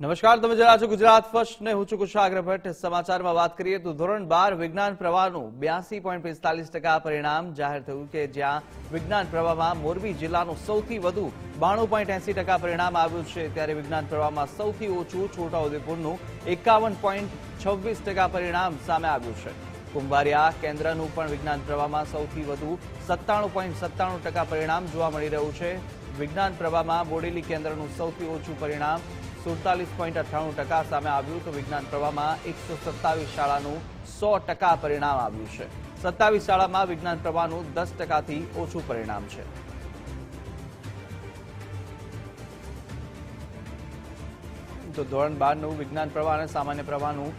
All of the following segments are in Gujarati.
નમસ્કાર, તમે જરા છો ગુજરાત ફર્સ્ટ. ને હું છું કુશાગ્ર ભટ્ટ. સમાચારમાં વાત કરીએ તો ધોરણ બાર વિજ્ઞાન પ્રવાહનું બ્યાસી પોઈન્ટ પિસ્તાલીસ ટકા પરિણામ જાહેર થયું કે જ્યાં વિજ્ઞાન પ્રવાહમાં મોરબી જિલ્લાનું સૌથી વધુ બાણું પોઈન્ટ એસી ટકા પરિણામ આવ્યું છે. ત્યારે વિજ્ઞાન પ્રવાહમાં સૌથી ઓછું છોટાઉદેપુરનું એકાવન પોઈન્ટ છવ્વીસ ટકા પરિણામ સામે આવ્યું છે. કુંભારિયા કેન્દ્રનું પણ વિજ્ઞાન પ્રવાહમાં સૌથી વધુ સત્તાણું પોઈન્ટ સત્તાણું ટકા પરિણામ જોવા મળી રહ્યું છે. વિજ્ઞાન પ્રવાહમાં બોડેલી કેન્દ્રનું સૌથી ઓછું પરિણામ સુડતાલીસ પોઈન્ટ અઠ્ઠાણું ટકા સામે આવ્યું તો વિજ્ઞાન પ્રવાહમાં એકસો સત્તાવીસ શાળાનું સો ટકા પરિણામ આવ્યું છે. સત્તાવીસ શાળામાં વિજ્ઞાન પ્રવાહનું દસ ટકાથી ઓછું પરિણામ છે. તો ધોરણ બારનું વિજ્ઞાન પ્રવાહ અને સામાન્ય પ્રવાહનું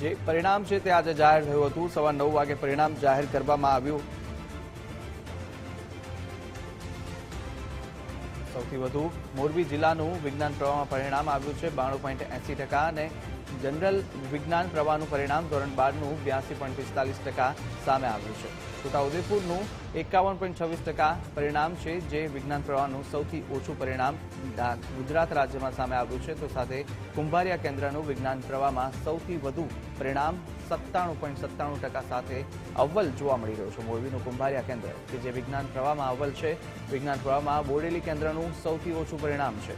જે પરિણામ છે તે આજે જાહેર થયું હતું. સવા નવ વાગે પરિણામ જાહેર કરવામાં આવ્યું. સૌથી વધુ મોરબી જિલ્લાનું વિજ્ઞાન પ્રવાહમાં પરિણામ આવ્યું છે. બાણું પોઈન્ટ એસી ટકા અને જનરલ વિજ્ઞાન પ્રવાહનું પરિણામ ધોરણ બારનું બ્યાસી પોઈન્ટ પિસ્તાલીસ ટકા સામે આવ્યું છે. છોટાઉદેપુરનું એકાવન પોઈન્ટ છવ્વીસ ટકા પરિણામ છે, જે વિજ્ઞાન પ્રવાહનું સૌથી ઓછું પરિણામ ગુજરાત રાજ્યમાં સામે આવ્યું છે. તો સાથે કુંભારિયા કેન્દ્રનું વિજ્ઞાન પ્રવાહમાં સૌથી વધુ પરિણામ સત્તાણું પોઈન્ટ સત્તાણું ટકા સાથે અવ્વલ જોવા મળી રહ્યું છે. મોરબીનું કુંભારિયા કેન્દ્ર, કે જે વિજ્ઞાન પ્રવાહમાં અવ્વલ છે, વિજ્ઞાન પ્રવાહમાં બોડેલી કેન્દ્રનું સૌથી ઓછું પરિણામ છે.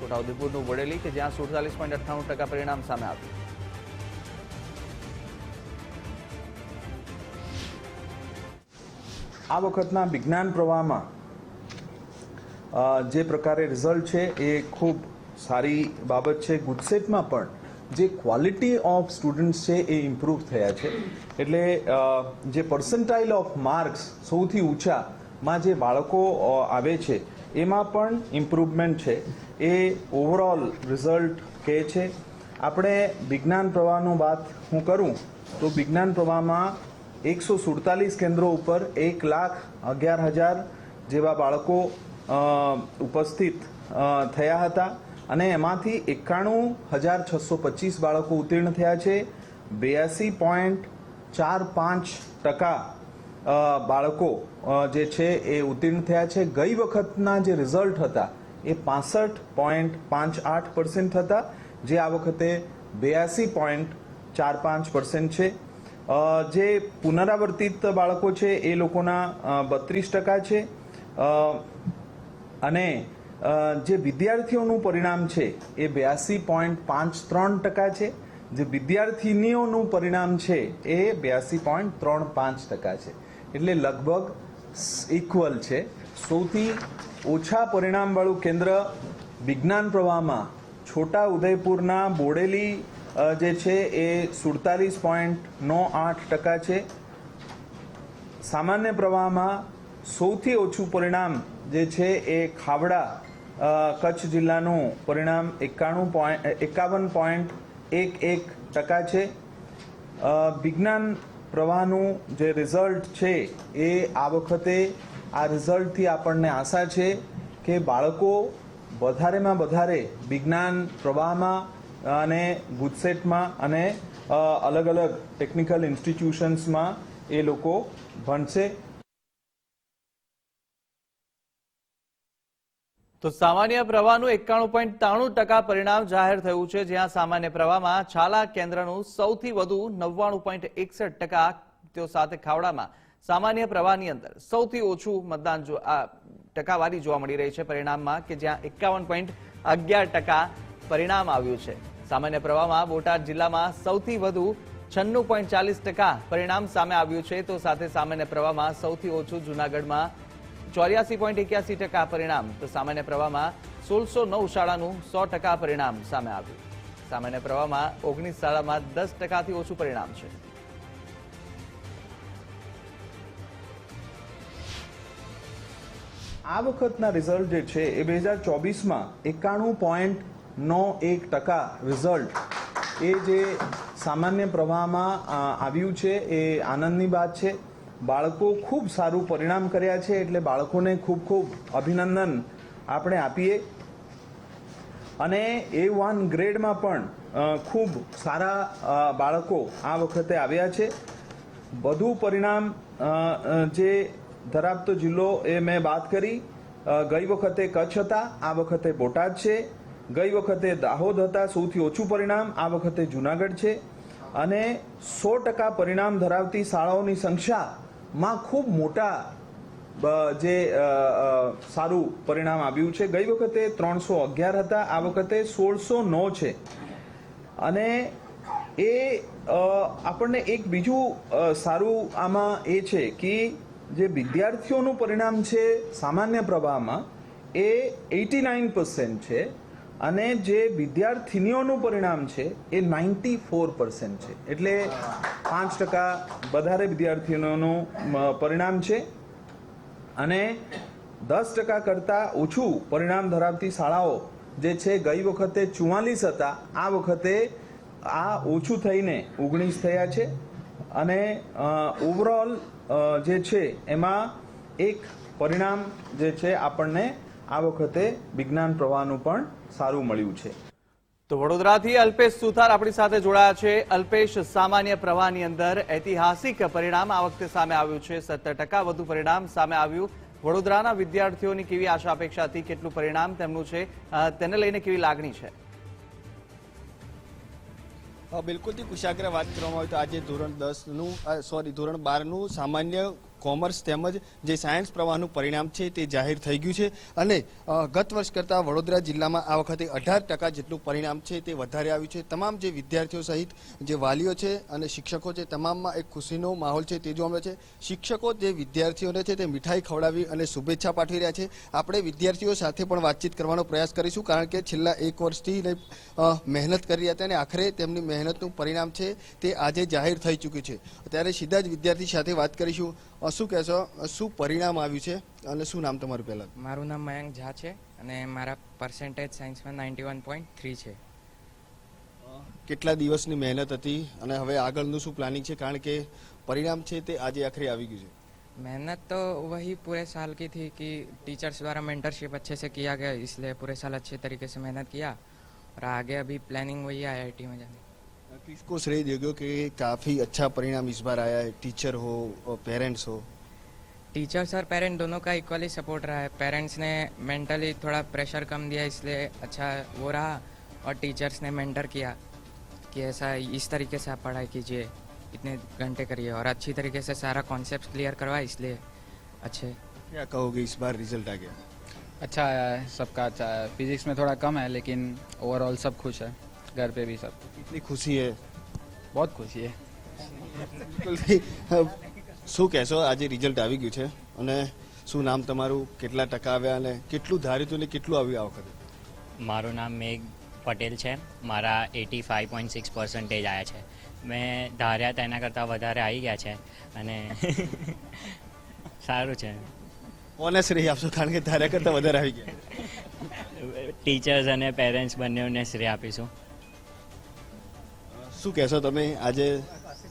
છોટાઉદેપુરનું વડેલી કે જ્યાં સુડતાલીસ પોઈન્ટ અઠ્ઠાણું ટકા પરિણામ સામે આવ્યું. આ વખતના વિજ્ઞાન પ્રવાહમાં જે પ્રકારે રિઝલ્ટ છે એ ખૂબ સારી બાબત છે. ગુજસેટમાં પણ જે ક્વોલિટી ઓફ સ્ટુડન્ટ્સ છે એ ઇમ્પ્રૂવ થયા છે. એટલે જે પર્સન્ટાઇલ ઓફ માર્ક્સ સૌથી ઊંચામાં જે બાળકો આવે છે એમાં પણ ઇમ્પ્રુવમેન્ટ છે. એ ઓવરઓલ રિઝલ્ટ કહે છે. આપણે વિજ્ઞાન પ્રવાહનું વાત હું કરું, તો વિજ્ઞાન પ્રવાહમાં એકસો સુડતાલીસ કેન્દ્રો ઉપર એક લાખ અગિયાર હજાર જેવા બાળકો ઉપસ્થિત થયા હતા. અને એમાંથી એકાણું હજાર છસો પચીસ બાળકો ઉત્તીર્ણ થયા છે. બ્યાસી પોઈન્ટ ચાર પાંચ ટકા બાળકો જે છે એ ઉત્તીર્ણ થયા છે. ગઈ વખતના જે રિઝલ્ટ હતા, એ પાસઠ પોઈન્ટ પાંચ આઠ પર્સન્ટ હતા. જે આ વખતે બ્યાસી પોઈન્ટ ચાર પાંચ પર્સન્ટ છે. જે પુનરાવર્તિત બાળકો છે, એ લોકોના બત્રીસ ટકા છે. અને જે વિદ્યાર્થીઓનું પરિણામ છે, એ બ્યાસી પોઈન્ટ પાંચ ત્રણ ટકા છે. જે વિદ્યાર્થીનીઓનું પરિણામ છે, એ બ્યાસી પોઈન્ટ ત્રણ પાંચ ટકા છે. એટલે લગભગ ઇક્વલ છે. સૌથી ઓછા પરિણામવાળું કેન્દ્ર વિજ્ઞાન પ્રવાહમાં છોટા ઉદયપુરના બોડેલી જે છે એ સુડતાલીસ પોઈન્ટ નો આઠ ટકા છે. સામાન્ય પ્રવાહમાં સૌથી ઓછું પરિણામ જે છે એ ખાવડા કચ્છ જિલ્લાનું પરિણામ એકાણું પોઈન્ટ એકાવન પોઈન્ટ એક એક ટકા છે. વિજ્ઞાન પ્રવાહનું જે રિઝલ્ટ છે એ આ વખતે આ રિઝલ્ટથી આપણને આશા છે કે બાળકો વધારેમાં વધારે વિજ્ઞાન પ્રવાહમાં અને ગુજસેટમાં અને અલગ અલગ ટેકનિકલ ઇન્સ્ટિટ્યુશન્સમાં એ લોકો ભણશે. તો સામાન્ય પ્રવાહનું એકાણું પોઈન્ટ ત્રાણું ટકા પરિણામ જાહેર થયું છે, જ્યાં સામાન્ય પ્રવાહમાં છાલા કેન્દ્રનું સૌથી વધુ નવ્વાણું પોઈન્ટ એકસઠ ટકા તેઓ સાથે ખાવડામાં. સામાન્ય પ્રવાહની અંદર સૌથી ઓછું મતદાન ટકાવારી જોવા મળી રહી છે પરિણામમાં, કે જ્યાં એકાવન પોઈન્ટ અગિયાર ટકા પરિણામ આવ્યું છે. સામાન્ય પ્રવાહમાં બોટાદ જિલ્લામાં સૌથી વધુ છન્નું પોઈન્ટ ચાલીસ ટકા પરિણામ સામે આવ્યું છે, તો સાથે સામાન્ય પ્રવાહમાં સૌથી ઓછું જુનાગઢમાં ચોર્યાસી પોઈન્ટ એક્યાસી ટકા પરિણામ તો સામાન્ય પ્રવાહમાં સોળસો નવ શાળાનું સો ટકા પરિણામ સામે આવ્યું. સામાન્ય પ્રવાહમાં ઓગણીસ શાળામાં દસ ટકાથી ઓછું પરિણામ છે. આ વખતના રિઝલ્ટ જે છે એ બે હજાર ચોવીસમાં એકાણું પોઈન્ટ નો એક ટકા રિઝલ્ટ એ જે સામાન્ય પ્રવાહમાં આવ્યું છે એ આનંદની વાત છે. બાળકો ખૂબ સારું પરિણામ કર્યા છે એટલે બાળકોને ખૂબ ખૂબ અભિનંદન આપણે આપીએ. અને એ વન ગ્રેડમાં પણ ખૂબ સારા બાળકો આ વખતે આવ્યા છે. વધુ પરિણામ જે ધરાવતો જિલ્લો એ મેં વાત કરી. ગઈ વખતે કચ્છ હતા, આ વખતે બોટાદ છે. ગઈ વખતે દાહોદ હતા, સૌથી ઓછું પરિણામ, આ વખતે જુનાગઢ છે. અને સો ટકા પરિણામ ધરાવતી શાળાઓની સંખ્યામાં ખૂબ મોટા જે સારું પરિણામ આવ્યું છે. ગઈ વખતે ત્રણસો અગિયાર હતા, આ વખતે સોળસો નો છે. અને એ આપણને એક બીજું સારું આમાં એ છે કે જે વિદ્યાર્થીઓનું પરિણામ છે સામાન્ય પ્રવાહમાં એ એટી નાઇન છે. અને જે વિદ્યાર્થિનીઓનું પરિણામ છે, એ નાઇન્ટી ફોર છે. એટલે પાંચ ટકા વધારે વિદ્યાર્થીઓનું પરિણામ છે. અને દસ ટકા કરતાં ઓછું પરિણામ ધરાવતી શાળાઓ જે છે, ગઈ વખતે ચુમ્માલીસ હતા, આ વખતે આ ઓછું થઈને ઓગણીસ થયા છે. અને ઓવરઓલ જે છે, એમાં એક પરિણામ જે છે, આપણને આ વખતે વિજ્ઞાન પ્રવાહનું પણ સારું મળ્યું છે. તો વડોદરાથી અલ્પેશ સુથાર આપણી સાથે જોડાયા છે. અલ્પેશ સામાન્ય પ્રવાહની અંદર ઐતિહાસિક પરિણામ આ વખતે સામે આવ્યું છે. સત્તર ટકા વધુ પરિણામ સામે આવ્યું. વડોદરાના વિદ્યાર્થીઓની કેવી આશા અપેક્ષા હતી કેટલું પરિણામ તેમનું છે તેને લઈને કેવી લાગણી છે? બિલકુલથી કુશાગ્ર વાત કરવામાં આવે તો આજે ધોરણ દસનું સોરી ધોરણ બારનું સામાન્ય કોમર્સ તેમજ જે સાયન્સ પ્રવાહનું પરિણામ છે તે જાહેર થઈ ગયું છે. અને ગત વર્ષ કરતાં વડોદરા જિલ્લામાં આ વખતે અઢાર ટકા જેટલું પરિણામ છે તે વધારે આવ્યું છે. તમામ જે વિદ્યાર્થીઓ સહિત જે વાલીઓ છે અને શિક્ષકો છે, તમામમાં એક ખુશીનો માહોલ છે તે જોવા મળે છે. શિક્ષકો જે વિદ્યાર્થીઓને છે તે મીઠાઈ ખવડાવી અને શુભેચ્છા પાઠવી રહ્યા છે. આપણે વિદ્યાર્થીઓ સાથે પણ વાતચીત કરવાનો પ્રયાસ કરીશું કારણ કે છેલ્લા એક વર્ષથી મહેનત કરી રહ્યા હતા અને આખરે તેમની મહેનતનું પરિણામ છે તે આજે જાહેર થઈ ચૂક્યું છે. ત્યારે સીધા જ વિદ્યાર્થી સાથે વાત કરીશું. શું કહેશો અ, શું પરિણામ આવ્યું છે અને શું નામ તમારું પહેલાં મારું નામ મયંક ઝા છે અને મારા પર્સન્ટેજ સાયન્સમાં નાઇન્ટી વન પોઈન્ટ થ્રી છે કેટલા દિવસની મહેનત હતી અને હવે આગળનું શું પ્લાનિંગ છે કારણ કે પરિણામ છે તે આજે આખરે આવી ગયું છે मेहनत तो वही पूरे साल की थी कि टीचर्स द्वारा मेंटरशिप अच्छे से किया गया इसलिए पूरे साल अच्छे तरीके से मेहनत किया और आगे अभी प्लानिंग वही है आई में जाने की। किसको श्रेय दोगे कि काफ़ी अच्छा परिणाम इस बार आया है। टीचर हो और पेरेंट्स हो। टीचर्स और पेरेंट दोनों का इक्वली सपोर्ट रहा है। पेरेंट्स ने मेंटली थोड़ा प्रेशर कम दिया इसलिए अच्छा वो रहा और टीचर्स ने मेंटर किया कि ऐसा इस तरीके से आप पढ़ाई कीजिए इतने घंटे करिए और अच्छी तरीके से सारा कॉन्सेप्ट क्लियर करवाए इसलिए अच्छे। क्या कहोगे इस बार रिज़ल्ट आ गया? अच्छा आया है सबका अच्छा है फिजिक्स में थोड़ा कम है लेकिन ओवरऑल सब खुश है। घर पे भी सब कितनी खुशी है बहुत खुशी है બિલકુલથી શું કહેશો આજે રિઝલ્ટ આવી ગયું છે અને શું નામ તમારું કેટલા ટકા આવ્યા અને કેટલું ધાર્યું હતું ને કેટલું આવ્યું આ વખતે મારું નામ મેઘ પટેલ છે મારા eighty five point six percentage આવ્યા છે મેં ધાર્યા તેના કરતાં વધારે આવી ગયા છે અને સારું છે કોને શ્રેય આપશો કારણ કે ધાર્યા કરતાં વધારે આવી ગયા ટીચર્સ અને પેરેન્ટ્સ બંનેને શ્રેય આપીશું શું કહેશો તમે? આજે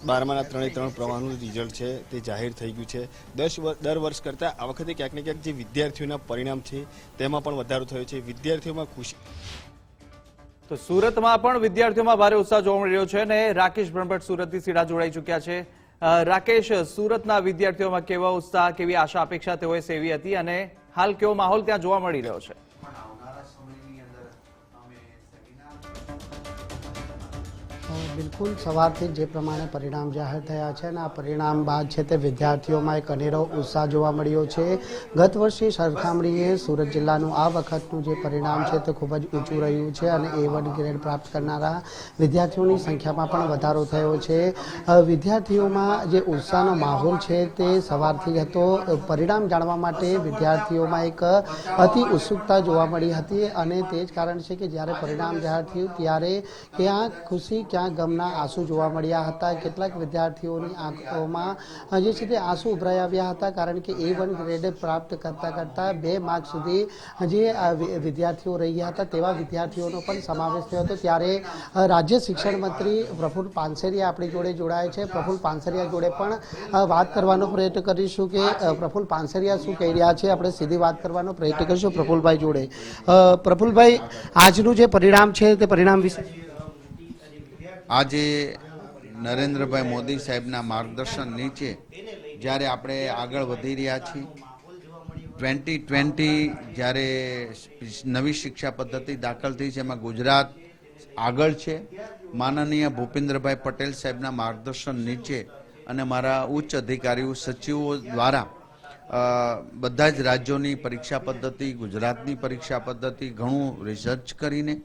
બારમાના ત્રણે ત્રણ પ્રવાહનું રિઝલ્ટ છે, તે જાહેર થઈ ગયું છે. દસ દર વર્ષ કરતાં આ વખતે ક્યાંક ને ક્યાંક જે વિદ્યાર્થીઓના પરિણામ છે, તેમાં પણ વધારો થયો છે. વિદ્યાર્થીઓમાં ખુશી. તો સુરતમાં પણ વિદ્યાર્થીઓમાં ભારે ઉત્સાહ જોવા મળી રહ્યો છે અને રાકેશ બ્રહ્મભટ્ટ સુરતથી સીધા જોડાઈ ચૂક્યા છે. રાકેશ, સુરતના વિદ્યાર્થીઓમાં કેવા ઉત્સાહ, કેવી આશા, અપેક્ષા તેઓએ સેવી હતી અને હાલ કેવો માહોલ ત્યાં જોવા મળી રહ્યો છે? બિલકુલ સવારથી જે પ્રમાણે પરિણામ જાહેર થયા છે અને આ પરિણામ બાદ છે તે વિદ્યાર્થીઓમાં એક અનેરો ઉત્સાહ જોવા મળ્યો છે. ગત વર્ષની સરખામણીએ સુરત જિલ્લાનું આ વખતનું જે પરિણામ છે તે ખૂબ જ ઊંચું રહ્યું છે અને એ વન ગ્રેડ પ્રાપ્ત કરનારા વિદ્યાર્થીઓની સંખ્યામાં પણ વધારો થયો છે. વિદ્યાર્થીઓમાં જે ઉત્સાહનો માહોલ છે તે સવારથી હતો. પરિણામ જાણવા માટે વિદ્યાર્થીઓમાં એક અતિ ઉત્સુકતા જોવા મળી હતી અને તે જ કારણ છે કે જ્યારે પરિણામ જાહેર થયું ત્યારે ક્યાં ખુશી ક્યાં ગમના આંસુ જોવા મળ્યા હતા. કેટલાક વિદ્યાર્થીઓની આંખોમાં જે છે તે આંસુ ઉભરાઈ આવ્યા હતા કારણ કે એ વન ગ્રેડ પ્રાપ્ત કરતાં કરતાં બે માર્ક સુધી જે વિદ્યાર્થીઓ રહ્યા હતા. તેવા વિદ્યાર્થીઓનો પણ સમાવેશ થયો હતો. ત્યારે રાજ્ય શિક્ષણ મંત્રી પ્રફુલ પાનસેરિયા આપણી જોડે જોડાય છે. પ્રફુલ પાનસેરિયા જોડે પણ વાત કરવાનો પ્રયત્ન કરીશું કે પ્રફુલ પાનસેરિયા શું કહી રહ્યા છે? આપણે સીધી વાત કરવાનો પ્રયત્ન કરીશું પ્રફુલભાઈ જોડે. પ્રફુલભાઈ, આજનું જે પરિણામ છે તે પરિણામ વિશે? આજે નરેન્દ્રભાઈ મોદી સાહેબના માર્ગદર્શન નીચે જ્યારે આપણે આગળ વધી રહ્યા છીએ, ટ્વેન્ટી ટ્વેન્ટી જ્યારે નવી શિક્ષા પદ્ધતિ દાખલ થઈ છે, એમાં ગુજરાત આગળ છે. માનનીય ભૂપેન્દ્રભાઈ પટેલ સાહેબના માર્ગદર્શન નીચે અને મારા ઉચ્ચ અધિકારીઓ, સચિવો દ્વારા બધા જ રાજ્યોની પરીક્ષા પદ્ધતિ, ગુજરાતની પરીક્ષા પદ્ધતિ, ઘણું રિસર્ચ કરીને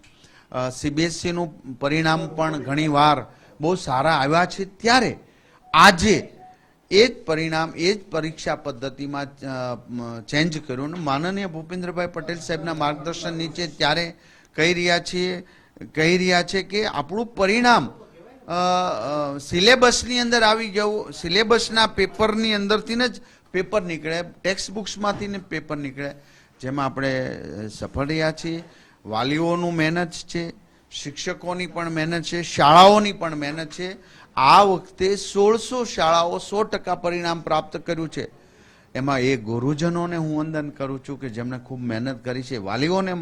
સીબીએસઈનું પરિણામ પણ ઘણીવાર બહુ સારા આવ્યા છે. ત્યારે આજે એ જ પરિણામ, એ જ પરીક્ષા પદ્ધતિમાં ચેન્જ કર્યું અને માનનીય ભૂપેન્દ્રભાઈ પટેલ સાહેબના માર્ગદર્શન નીચે ત્યારે કહી રહ્યા છીએ કહી રહ્યા છે કે આપણું પરિણામ સિલેબસની અંદર આવી જવું સિલેબસના પેપરની અંદરથી જ પેપર નીકળે. ટેક્સ્ટ બુક્સમાંથી પેપર નીકળે. જેમાં આપણે સફળ રહ્યા છીએ. વાલીઓનું મહેનત છે, શિક્ષકોની પણ મહેનત છે, શાળાઓની પણ મહેનત છે. આ વખતે સોળસો શાળાઓ સો ટકા પરિણામ પ્રાપ્ત કર્યું છે. એમાં એ ગુરુજનોને હું વંદન કરું છું કે જેમણે ખૂબ મહેનત કરી છે. વાલીઓને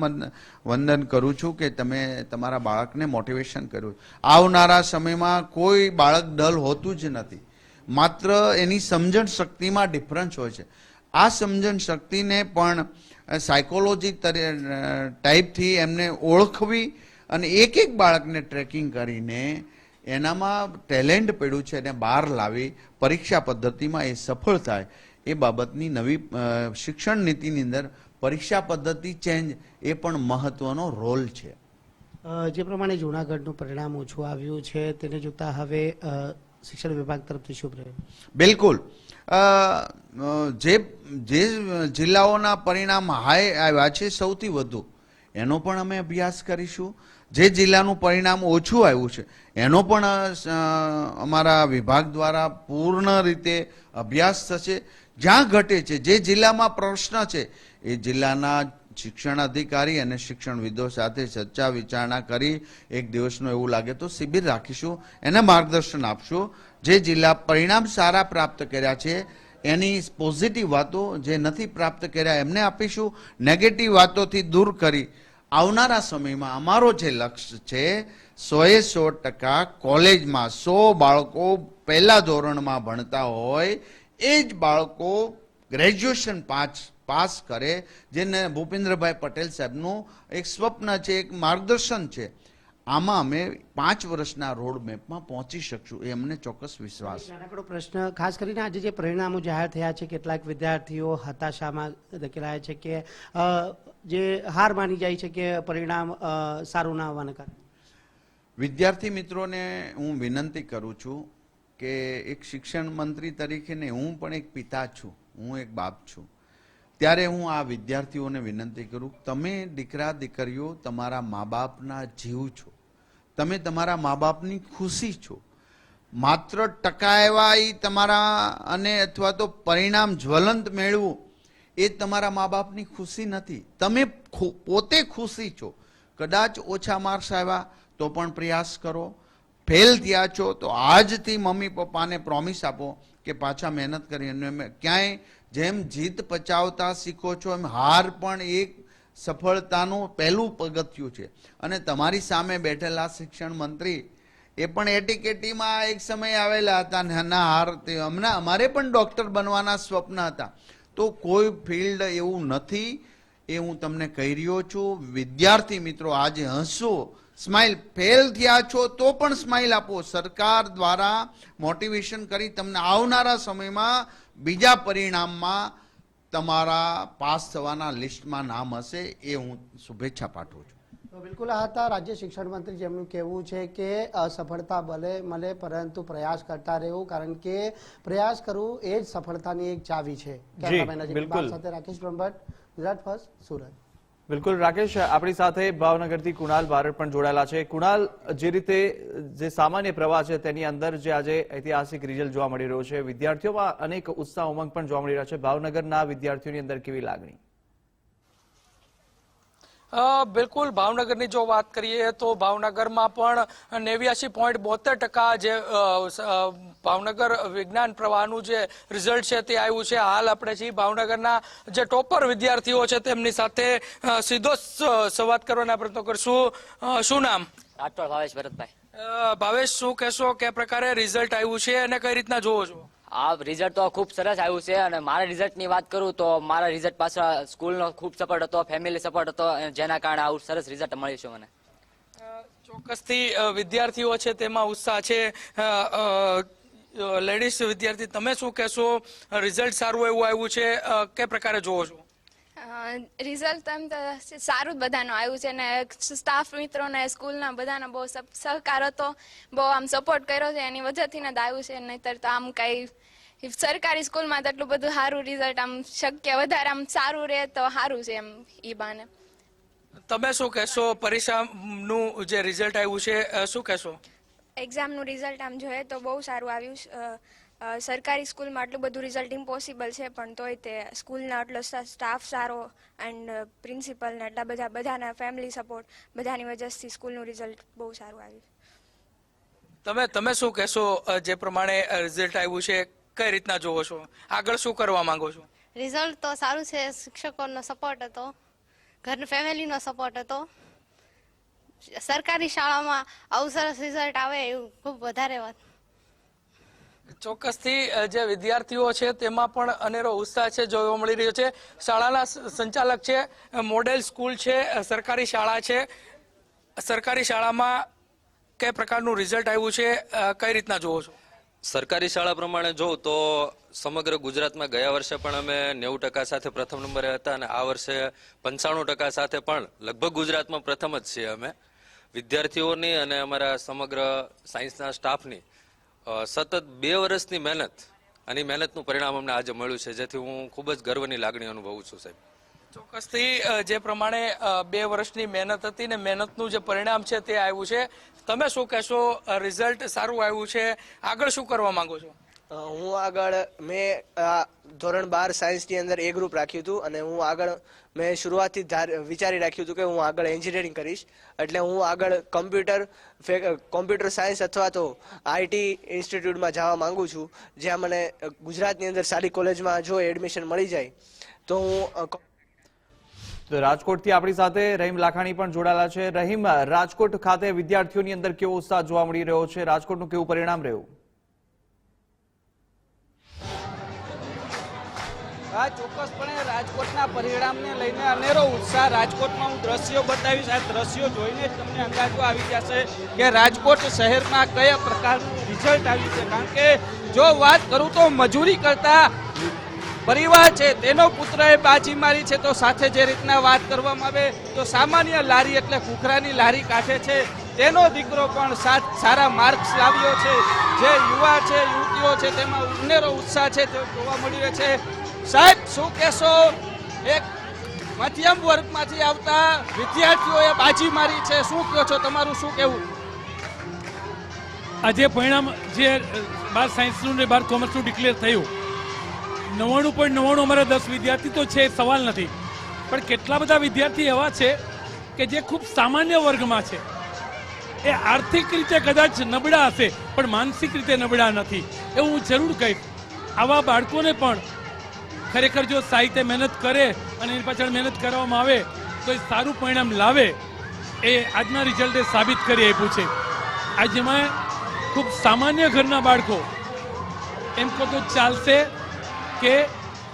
વંદન કરું છું કે તમે તમારા બાળકને મોટિવેશન કર્યું. આવનારા સમયમાં કોઈ બાળક ડલ હોતું જ નથી. માત્ર એની સમજણ શક્તિમાં ડિફરન્સ હોય છે. આ સમજણ શક્તિને પણ સાયકોલોજી ટાઈપથી એમને ઓળખવી અને એક એક બાળકને ટ્રેકિંગ કરીને એનામાં ટેલેન્ટ પડ્યું છે એને બહાર લાવી પરીક્ષા પદ્ધતિમાં એ સફળ થાય. એ બાબતની નવી શિક્ષણ નીતિની અંદર પરીક્ષા પદ્ધતિ ચેન્જ એ પણ મહત્વનો રોલ છે. જે પ્રમાણે જૂનાગઢનું પરિણામ ઓછું આવ્યું છે તેને જોતા હવે શિક્ષણ વિભાગ તરફથી શું પ્રયોગ બિલકુલ. જે જે જિલ્લાઓના પરિણામ હાઈ આવ્યા છે સૌથી વધુ, એનો પણ અમે અભ્યાસ કરીશું. જે જિલ્લાનું પરિણામ ઓછું આવ્યું છે, એનો પણ અમારા વિભાગ દ્વારા પૂર્ણ રીતે અભ્યાસ થશે. જ્યાં ઘટે છે, જે જિલ્લામાં પ્રશ્ન છે, એ જિલ્લાના શિક્ષણ અધિકારી અને શિક્ષણવિદો સાથે ચર્ચા વિચારણા કરી, એક દિવસનું એવું લાગે તો શિબિર રાખીશું, એને માર્ગદર્શન આપશું. જે જિલ્લા પરિણામ સારા પ્રાપ્ત કર્યા છે, એની પોઝિટિવ વાતો જે નથી પ્રાપ્ત કર્યા એમને આપીશું. નેગેટિવ વાતોથી દૂર કરી આવનારા સમયમાં અમારો જે લક્ષ્ય છે, સોએ સો ટકા કોલેજમાં સો બાળકો પહેલા ધોરણમાં ભણતા હોય, એ જ બાળકો ગ્રેજ્યુએશન પાંચ પાસ કરે, જેને ભૂપેન્દ્રભાઈ પટેલ સાહેબનું એક સ્વપ્ન છે, એક માર્ગદર્શન છે. આમાં અમે પાંચ વર્ષના રોડ મેપમાં પહોંચી શકશું એ અમને ચોક્કસ વિશ્વાસ. નાનકડો પ્રશ્ન ખાસ કરીને આજે જે પરિણામો જાહેર થયા છે કેટલાક વિદ્યાર્થીઓ હતાશામાં ધકેલાયા છે કે જે હાર માની જાય છે કે પરિણામ સારું ના આવવાના કારણે. વિદ્યાર્થી મિત્રોને હું વિનંતી કરું છું કે એક શિક્ષણ મંત્રી તરીકે ને હું પણ એક પિતા છું હું એક બાપ છું. ત્યારે હું આ વિદ્યાર્થીઓને વિનંતી કરું તમે દીકરા દીકરીઓ તમારા મા બાપના જીવ છો. તમે તમારા મા બાપની ખુશી છો. માત્ર ટકા એવા ઈ તમારા અને અથવા તો પરિણામ જ્વલંત મેળવું એ તમારા મા બાપની ખુશી નથી. તમે પોતે ખુશી છો. કદાચ ઓછા માર્ક્સ આવ્યા તો પણ પ્રયાસ કરો. ફેલ થયા છો તો આજથી મમ્મી પપ્પાને પ્રોમિસ આપો કે પાછા મહેનત કરી અમે ક્યાંય જેમ જીત પચાવતા શીખો છો એમ હાર પણ એક સફળતાનું પહેલું પગથિયું છે. અને તમારી સામે બેઠેલા શિક્ષણ મંત્રી, એ પણ એટીકેટીમાં એક સમય આવેલા હતા. નાના હાર તે હમણાં અમારે પણ ડૉક્ટર બનવાના સ્વપ્ન હતા. તો કોઈ ફિલ્ડ એવું નથી એ હું તમને કહી રહ્યો છું. વિદ્યાર્થી મિત્રો, આજે હસો. સ્માઇલ ફેલ થયા છો તો પણ સ્માઇલ આપો. સરકાર દ્વારા મોટિવેશન કરી તમને આવનારા સમયમાં બીજા પરિણામમાં તમારા પાસ થવાના લિસ્ટમાં નામ હશે એ હું શુભેચ્છા પાઠવું છું. બિલકુલ આ હતા રાજ્ય શિક્ષણ મંત્રી જેમનું કહેવું છે કે અસફળતા ભલે મળે પરંતુ પ્રયાસ કરતા રહેવું કારણ કે પ્રયાસ કરવું એ જ સફળતાની એક ચાવી છે. બિલકુલ. સાથે રાકેશ બ્રહ્મભટ્ટ ગુજરાત ફર્સ્ટ સુરત. બિલકુલ, રાકેશ, આપણી સાથે ભાવનગરથી કુણાલ બારડ પણ જોડાયેલા છે. કુણાલ, જે રીતે, જે સામાન્ય પ્રવાહ છે તેની અંદર જે આજે ઐતિહાસિક રિઝલ્ટ જોવા મળી રહ્યો છે, વિદ્યાર્થીઓમાં અનેક ઉત્સાહ ઉમંગ પણ જોવા મળી રહ્યા છે. ભાવનગરના વિદ્યાર્થીઓની અંદર કેવી લાગણી? બિલકુલ ભાવનગરની જો વાત કરીએ તો ભાવનગરમાં પણ નેવ્યાસી પોઈન્ટ બોતેર ટકા જે ભાવનગર વિજ્ઞાન પ્રવાહનું જે રિઝલ્ટ છે તે આવ્યું છે. હાલ આપણે છીએ ભાવનગરના જે ટોપર વિદ્યાર્થીઓ છે તેમની સાથે સીધો સંવાદ કરવાના પ્રયત્નો કરશું. શું નામ? રાઠોડ ભાવેશ ભરતભાઈ ભાવેશ શું કહેશો? કે પ્રકારે રિઝલ્ટ આવ્યું છે અને કઈ રીતના જોવો છો? આ રિઝલ્ટ તો ખૂબ સરસ આવ્યું છે અને મારા રિઝલ્ટની વાત કરું તો મારા રિઝલ્ટ પાછળ સ્કૂલનો ખૂબ સપોર્ટ હતો ફેમિલી સપોર્ટ હતો જેના કારણે આવું સરસ રિઝલ્ટ મળ્યું છે મને. ચોક્કસથી વિદ્યાર્થીઓ છે તેમાં ઉત્સાહ છે. લેડીઝ વિદ્યાર્થી, તમે શું કહેશો? રિઝલ્ટ સારું એવું આવ્યું છે. કે પ્રકારે જોવો છો? રિઝલ્ટ એમ તો સારું જ બધાનું આવ્યું છે ને સ્ટાફ મિત્રોને સ્કૂલના બધાનો બહુ સપ- સહકાર હતો બહુ આમ સપોર્ટ કર્યો છે એની વજહથી ને જ આવ્યું છે નહીતર તો આમ કઈ સરકારી સ્કૂલમાં તો એટલું બધું સારું રિઝલ્ટ આમ શક્ય વધારે આમ સારું રહે તો સારું છે એમ ઈ બાને. તમે શું કહેશો? પરીક્ષાનું જે રિઝલ્ટ આવ્યું છે શું કહેશો? એક્ઝામનું રિઝલ્ટ આમ જોઈએ તો બહુ સારું આવ્યું અ, સરકારી સ્કૂલમાં આટલું બધું રિઝલ્ટ ઇમ્પોસિબલ છે પણ તોય તે સ્કૂલના આટલો સ્ટાફ સારો એન્ડ પ્રિન્સિપલને આટલા એટલા બધા બધાના ફેમિલી સપોર્ટ બધાની વજહથી સ્કૂલનું રિઝલ્ટ બહુ સારું આવ્યું. તમે તમે શું કહેશો જે પ્રમાણે રિઝલ્ટ આવ્યું છે કઈ રીતના જોવો છો? આગળ શું કરવા માંગો છો? રિઝલ્ટ તો સારું છે શિક્ષકોનો સપોર્ટ હતો ઘરની ફેમિલીનો સપોર્ટ હતો. સરકારી શાળામાં આવું સરસ રિઝલ્ટ આવે એવું ખૂબ વધારે વાત. ચોક્કસથી જે વિદ્યાર્થીઓ છે તેમાં પણ અનેરો ઉત્સાહ છે જોવા મળી રહ્યો છે. શાળાના સંચાલક છે મોડેલ સ્કૂલ છે સરકારી શાળા છે. સરકારી શાળામાં કઈ પ્રકારનું રિઝલ્ટ આવ્યું છે કઈ રીતના જોવો છો? સરકારી શાળા પ્રમાણે જોઉં તો સમગ્ર ગુજરાતમાં ગયા વર્ષે પણ અમે નેવું ટકા સાથે પ્રથમ નંબરે હતા અને આ વર્ષે પંચાણું ટકા સાથે પણ લગભગ ગુજરાતમાં પ્રથમ જ છીએ અમે. વિદ્યાર્થીઓની અને અમારા સમગ્ર સાયન્સના સ્ટાફની સતત બે વર્ષની મહેનત અને મહેનતનું પરિણામ અમને આજે મળ્યું છે, જેથી હું ખૂબ જ ગર્વની લાગણી અનુભવું છું, સાહેબ. ચોક્કસથી જે પ્રમાણે બે વર્ષની મહેનત હતી ને મહેનતનું જે પરિણામ છે તે આવ્યું છે, તમે શું કહેશો રિઝલ્ટ સારું આવ્યું છે, આગળ શું કરવા માંગો છો? હું આગળ મેં ધોરણ બાર સાયન્સની અંદર એ ગ્રુપ રાખ્યું હતું અને હું આગળ મેં શરૂઆતથી વિચારી રાખ્યું હતું કે હું આગળ એન્જિનિયરિંગ કરીશ. એટલે હું આગળ કમ્પ્યુટર કોમ્પ્યુટર સાયન્સ અથવા તો આઈટી ઇન્સ્ટિટ્યૂટમાં જવા માગું છું, જ્યાં મને ગુજરાતની અંદર સારી કોલેજમાં જો એડમિશન મળી જાય, તો હું તો રાજકોટથી આપણી સાથે રહીમ લાખાણી પણ જોડાયેલા છે. રહીમ, રાજકોટ ખાતે વિદ્યાર્થીઓની અંદર કેવો ઉત્સાહ જોવા મળી રહ્યો છે? રાજકોટનું કેવું પરિણામ રહ્યું? હા, ચોક્કસપણે રાજકોટના પરિણામને લઈને અનેરો ઉત્સાહ. રાજકોટમાં હું દ્રશ્યો બતાવીશ. આ દ્રશ્યો જોઈને જ તમને અંદાજો આવી જશે કે રાજકોટ શહેરમાં કયા પ્રકારનું રિઝલ્ટ આવ્યું છે. કારણ કે જો વાત કરું તો મજૂરી કરતા પરિવાર છે, તેનો પુત્રએ બાજી મારી છે, તો સાથે જે રીતના વાત કરવામાં આવે, તો સામાન્ય લારી એટલે કુખરાની લારી કાઢે છે. તેનો દીકરો પણ સારા માર્ક્સ લાવ્યો છે. જે યુવા છે, યુવતીઓ છે, તેમાં ઉમેરો ઉત્સાહ છે તે જોવા મળી રહ્યો છે. સાહેબ, શું કહેશો? એક મધ્યમ વર્ગમાંથી આવતા વિદ્યાર્થીઓએ બાજી મારી છે. શું કહો છો? તમારું શું કહેવું? આજે પરિણામ જે બાર સાયન્સનું ને બાર કોમર્સનું ડિક્લેર થયું. નવ્વાણું પોઈન્ટ નવ્વાણું અમારા દસ વિદ્યાર્થી તો છે સવાલ નથી. પણ કેટલા બધા વિદ્યાર્થી એવા છે કે જે ખૂબ સામાન્ય વર્ગમાં છે. એ આર્થિક રીતે કદાચ નબળા હશે, પણ માનસિક રીતે નબળા નથી. એવું હું જરૂર કહીશ. આવા બાળકોને પણ ખરેખર જો સાહિત્ય મહેનત કરે અને એની પાછળ મહેનત કરવામાં આવે, તો એ સારું પરિણામ લાવે એ આજના રિઝલ્ટે સાબિત કરી આપ્યું છે. આજમાં ખૂબ સામાન્ય ઘરના બાળકો એમ કહો તો ચાલશે કે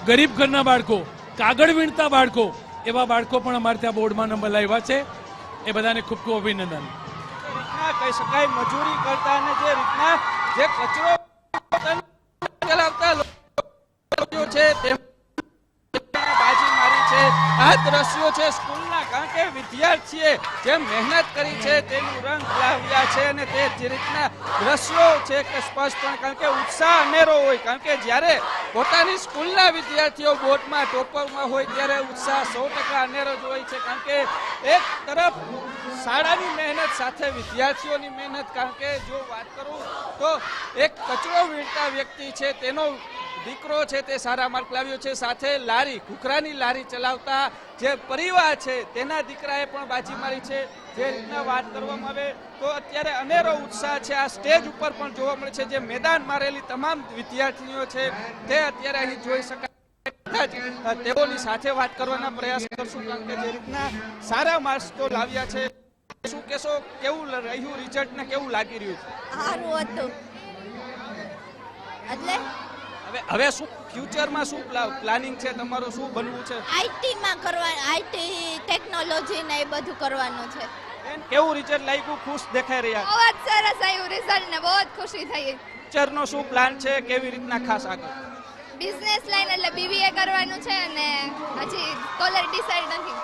ગરીબ ઘરના બાળકો, કાગળ વીણતા બાળકો, એવા બાળકો પણ અમારે ત્યાં બોર્ડમાં નંબર લાવ્યા છે. એ બધાને ખૂબ ખૂબ અભિનંદન. કહી શકાય, મજૂરી કરતા અને જે રીતના જે કચરો ચલાવતા છે, તેમ આ દ્રશ્યો છે સ્કૂલના, કારણ કે વિદ્યાર્થીએ જે મહેનત કરી છે, તેનું રંગ લાવ્યા છે અને તે જે રીતના દ્રશ્યો છે કે સ્પષ્ટ પણ કારણ કે ઉત્સાહ અનેરો હોય, કારણ કે જ્યારે પોતાની સ્કૂલના વિદ્યાર્થીઓ બોર્ડમાં, ટોપરમાં હોય, ત્યારે ઉત્સાહ સો ટકા અનેરો જ હોય છે, કારણ કે એક તરફ શાળાની મહેનત સાથે વિદ્યાર્થીઓની મહેનત, કારણ કે જો વાત કરું તો એક કચરો વીણતા વ્યક્તિ છે, તેનો દીકરો છે તે સારા માર્ક લાવ્યો છે. સાથે લારી કુકરાની લારી ચલાવતા જે પરિવાર છે તેના દીકરાએ પણ બાજી મારી છે. જે રીતના વાત કરવામાં આવે તો અત્યારે અનેરો ઉત્સાહ છે. આ સ્ટેજ ઉપર પણ જોવા મળે છે જે મેદાન મારેલી તમામ વિદ્યાર્થીઓ છે તે અત્યારે અહીં જોઈ શકાય તેઓની સાથે વાત કરવાના પ્રયાસ કરશું કારણ કે જે રીતના સારા માર્ક્સ તો લાવ્યા છે. શું કેશો કેવું રહ્યું રિઝલ્ટ ને કેવું લાગી રહ્યું સારું હતું. એટલે? હવે હવે શું ફ્યુચરમાં શું પ્લાનિંગ છે? તમારું શું બનવું છે? આઈટીમાં કરવા આઈટી ટેકનોલોજી ને એ બધું કરવાનું છે. બેન, કેવું રિઝલ્ટ લાગ્યું? ખુશ દેખાઈ રહ્યા. બહુ જ સરસ આવ્યું રિઝલ્ટ ને બહુ જ ખુશી થઈ. ફ્યુચરનો શું પ્લાન છે? કેવી રીતના ખાસ આગળ? બિઝનેસ લાઈન એટલે બીબીએ કરવાનું છે અને હજી કોલર ડિસાઈડ નથી.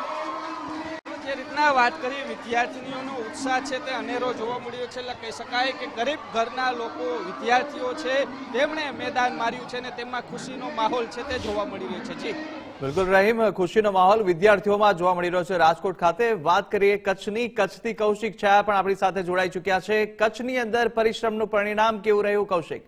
જે રીતના વાત કરી, વિદ્યાર્થીનીઓનો ઉત્સાહ છે તે અનેરો જોવા મળ્યો છે. એટલે કહી શકાય કે ગરીબ ઘરના લોકો, વિદ્યાર્થીઓ છે, તેમણે મેદાન માર્યું છે અને તેમાં ખુશીનો માહોલ છે તે જોવા મળી રહ્યો છે. જી. બિલકુલ રહીમ, ખુશીનો માહોલ વિદ્યાર્થીઓમાં જોવા મળી રહ્યો છે. રાજકોટ ખાતે વાત કરીએ કચ્છની કચ્છથી કૌશિક છાયા પણ આપણી સાથે જોડાઈ ચૂક્યા છે. કચ્છની અંદર પરિશ્રમનું પરિણામ કેવું રહ્યું કૌશિક?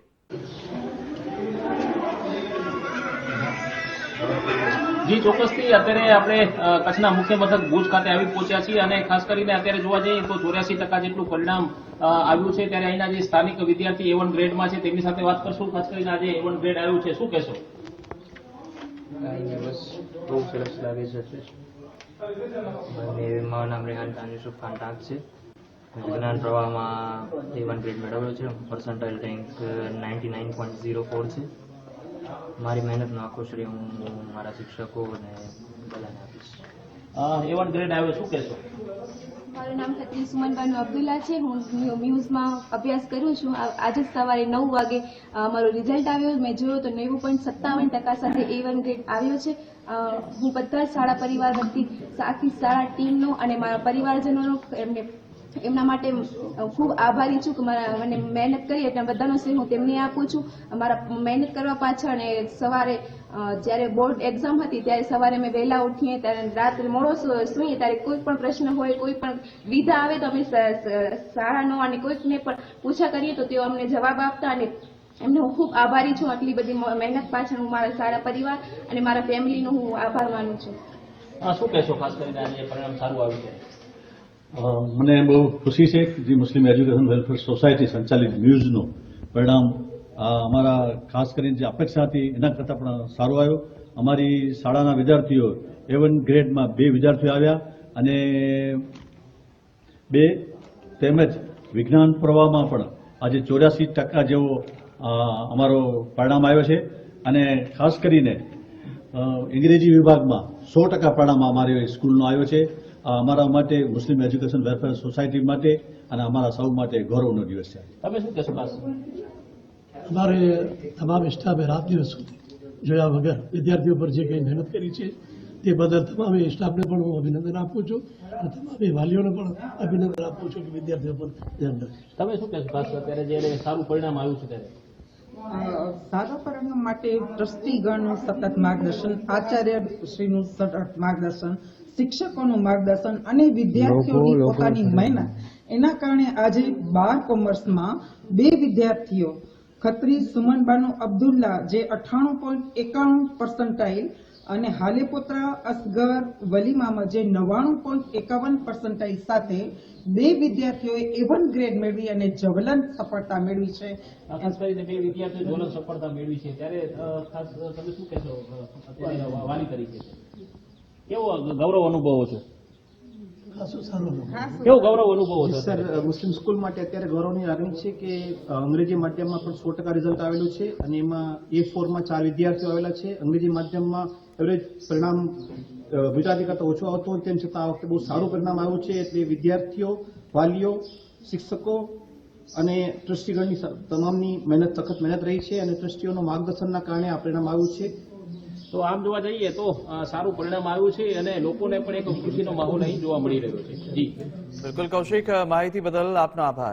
જી, ચોક્કસથી. અત્યારે આપણે કચ્છના મુખ્ય મથક ભુજ ખાતે આવી પહોંચ્યા છીએ અને ખાસ કરીને અત્યારે જોવા જઈએ તો ચોર્યાસી ટકા જેટલું પરિણામ આવ્યું છે. ત્યારે અહીંના જે સ્થાનિક વિદ્યાર્થી એ વન ગ્રેડમાં છે, તેમની સાથે વાત કરશું. ખાસ કરીને આજે એવન વન ગ્રેડ આવ્યું છે. શું કહેશો? સરસ લાગે છે મારું નામ રેહાન ખાન ખાન છે. વિજ્ઞાન પ્રવાહમાં એ વન ગ્રેડ મેળવ્યો છે. Percentile rank ninety nine point zero four છે. મારી મહેનતનો આખો શ્રેય હું મારા શિક્ષકો અને બધાને આપીશ. એ વન ગ્રેડ આવ્યો શું કહેશો? મારું નામ ખત્રી સુમનબાનુ અબ્દુલ્લા છે. હું મ્યુ- મ્યુઝમાં અભ્યાસ કરું છું. આજે જ સવારે નવ વાગે મારો રિઝલ્ટ આવ્યો. મેં જોયો તો નેવું પોઈન્ટ સત્તાવન ટકા સાથે એ વન ગ્રેડ આવ્યો છે. હું બધા જ શાળા પરિવાર વતી આખી શાળા ટીમનો અને મારા પરિવારજનોનો એમને એમના માટે ખૂબ આભારી છું કે મને મહેનત કરી એટલે બધાનો શ્રેય હું તેમને આપું છું. મારા મહેનત કરવા પાછળ અને સવારે જ્યારે બોર્ડ એક્ઝામ હતી ત્યારે સવારે અમે વહેલા ઉઠીએ, ત્યારે રાત્રે મોડો સુઈએ, ત્યારે કોઈ પણ પ્રશ્ન હોય, કોઈ પણ વિધા આવે તો અમે શાળાનો અને કોઈકને પણ પૂછા કરીએ તો તેઓ અમને જવાબ આપતા અને એમને હું ખૂબ આભારી છું. આટલી બધી મહેનત પાછળ હું મારા શાળા પરિવાર અને મારા ફેમિલીનો હું આભાર માનું છું. શું કહેશો? ખાસ કરીને પરિણામ સારું આવ્યું છે મને બહુ ખુશી છે જે મુસ્લિમ એજ્યુકેશન વેલફેર સોસાયટી સંચાલિત ન્યૂઝનું પરિણામ અમારા ખાસ કરીને જે અપેક્ષા હતી એના કરતાં પણ સારું આવ્યો. અમારી શાળાના વિદ્યાર્થીઓ એવન ગ્રેડમાં બે વિદ્યાર્થીઓ આવ્યા અને બે તેમજ વિજ્ઞાન પ્રવાહમાં પણ આજે ચોર્યાસી ટકા જેવો અમારો પરિણામ આવ્યો છે. અને ખાસ કરીને અંગ્રેજી વિભાગમાં સો ટકા પરિણામ અમારી સ્કૂલનો આવ્યો છે. આ અમારા માટે મુસ્લિમ એજ્યુકેશન વેલફેર સોસાયટી માટે અને અમારા સૌ માટે ગૌરવનો દિવસ છે. તમે શું કહેશો અમારે તમામ સ્ટાફે રાત દિવસ સુધી જોયા વગર વિદ્યાર્થીઓ પર જે કંઈ મહેનત કરી છે તે બદલ તમામ સ્ટાફને પણ હું અભિનંદન આપું છું અને તમામ વાલીઓને પણ અભિનંદન આપું છું કે વિદ્યાર્થીઓ પર ધ્યાન રાખે. તમે શું કહેશો ખાસ અત્યારે જ્યારે સારું પરિણામ આવ્યું છે ત્યારે. સારા પરિણામ માટે ટ્રસ્ટીગણનું સતત માર્ગદર્શન આચાર્ય શ્રીનું સતત માર્ગદર્શન શિક્ષકોનું માર્ગદર્શન અને વિદ્યાર્થીઓની. પોતાની મહેનત. એના કારણે આજે બાર કોમર્સમાં બે વિદ્યાર્થીઓ ખત્રી સુમનબાનુ અબ્દુલ્લા જે અઠ્ઠાણું પોઈન્ટ એકાણું પર્સન્ટાઇલ અને હાલેપોત્રા અસગર વલીમામાં જે નવ્વાણું પોઈન્ટ એકાવન પર્સન્ટાઇલ સાથે બે વિદ્યાર્થીઓએ એવન ગ્રેડ મેળવી અને જવલન સફળતા મેળવી છે. ખાસ કરીને બે વિદ્યાર્થીઓ જ્વલન સફળતા મેળવી છે. ત્યારે ખાસ તમે શું કહેશો? વાલી તરીકે. કેવો ગૌરવ અનુભવો છે? કેવો ગૌરવ અનુભવો છે સર મુસ્લિમ સ્કૂલ માટે અત્યારે ગૌરવની લાગણી છે કે અંગ્રેજી માધ્યમમાં પણ સો ટકા રિઝલ્ટ આવેલું છે અને એમાં એ ફોરમાં ચાર વિદ્યાર્થીઓ આવેલા છે. અંગ્રેજી માધ્યમમાં એવરેજ પરિણામ ગુજરાતી કરતાં ઓછું આવતું હોય તેમ છતાં આ વખતે બહુ સારું પરિણામ આવ્યું છે. એટલે વિદ્યાર્થીઓ વાલીઓ શિક્ષકો અને ટ્રસ્ટીગણની તમામની મહેનત સખત મહેનત રહી છે અને ટ્રસ્ટીઓના માર્ગદર્શનના કારણે આ પરિણામ આવ્યું છે. તો આમ જોવા જઈએ તો સારું પરિણામ આવ્યું છે અને લોકોને પણ એક ખુશીનો માહોલ અહીં જોવા મળી રહ્યો છે. જી. બિલકુલ, કૌશિક માહિતી બદલ આપનો આભાર.